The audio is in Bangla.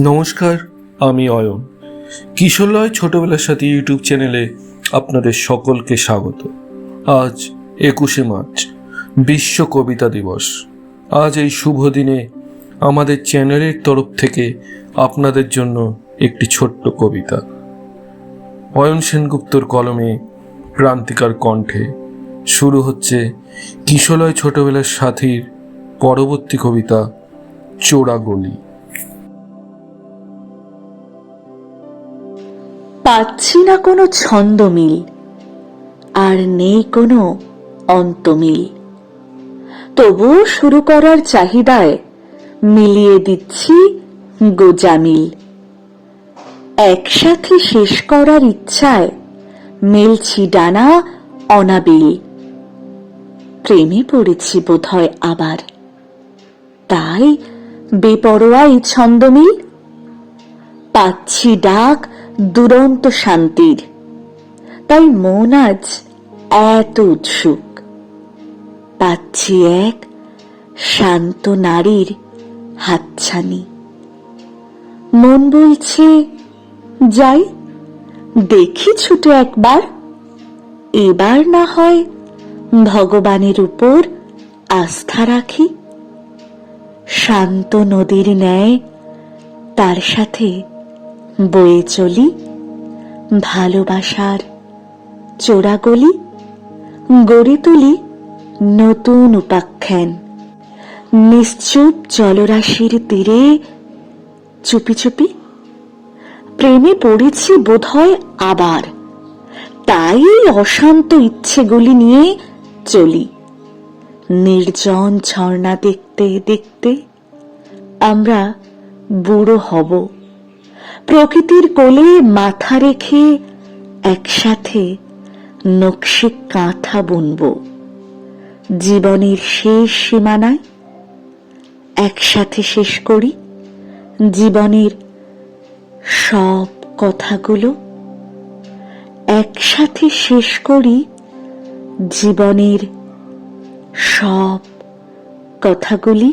নমস্কার, আমি অয়ন। কিশোরলয় ছোটবেলার সাথে ইউটিউব চ্যানেলে আপনাদের সকলকে স্বাগত। আজ একুশে মার্চ, বিশ্ব কবিতা দিবস। আজ এই শুভ দিনে আমাদের চ্যানেলের তরফ থেকে আপনাদের জন্য একটি ছোট্ট কবিতা। অয়ন সেনগুপ্তর কলমে ক্রান্তিকার কণ্ঠে শুরু হচ্ছে কিশোরলয় ছোটবেলার সাথীর পরবর্তী কবিতা চোরা পাচ্ছি না কোনো ছন্দমিল, আর নেই কোনো অন্তমিল। তবুও শুরু করার চাহিদায় মিলিয়ে দিচ্ছি গোজামিল। একসাথে শেষ করার ইচ্ছায় মেলছি ডানা অনাবিল। প্রেমে পড়েছি বোধহয় আবার। তাই বেপরোয়াই ছন্দমিল? পাচ্ছি ডাক দুরন্ত শান্তির। তাই মন আজ এত উৎসুক। পাচ্ছি এক শান্ত নারীর হাতছানি। মন বলছে, যাই, দেখি ছুটে একবার। এবার না হয় ভগবানের উপর আস্থা রাখি। শান্ত নদীর ন্যায় তার সাথে বয়ে চলি, ভালোবাসার চোরাগলি, গড়ে তুলি নতুন উপাখ্যান। নিশ্চুপ জলরাশির তীরে চুপি চুপি, প্রেমে পড়েছি বোধহয় আবার, তাই অশান্ত ইচ্ছেগুলি নিয়ে চলি। নির্জন ঝর্ণা দেখতে দেখতে আমরা বুড়ো হব। প্রকৃতির কোলে মাথা রেখে একসাথে নকশে কাঁথা বুনব। জীবনের শেষ সীমানায় একসাথে শেষ করি জীবনের সব কথাগুলো। একসাথে শেষ করি জীবনের সব কথাগুলি।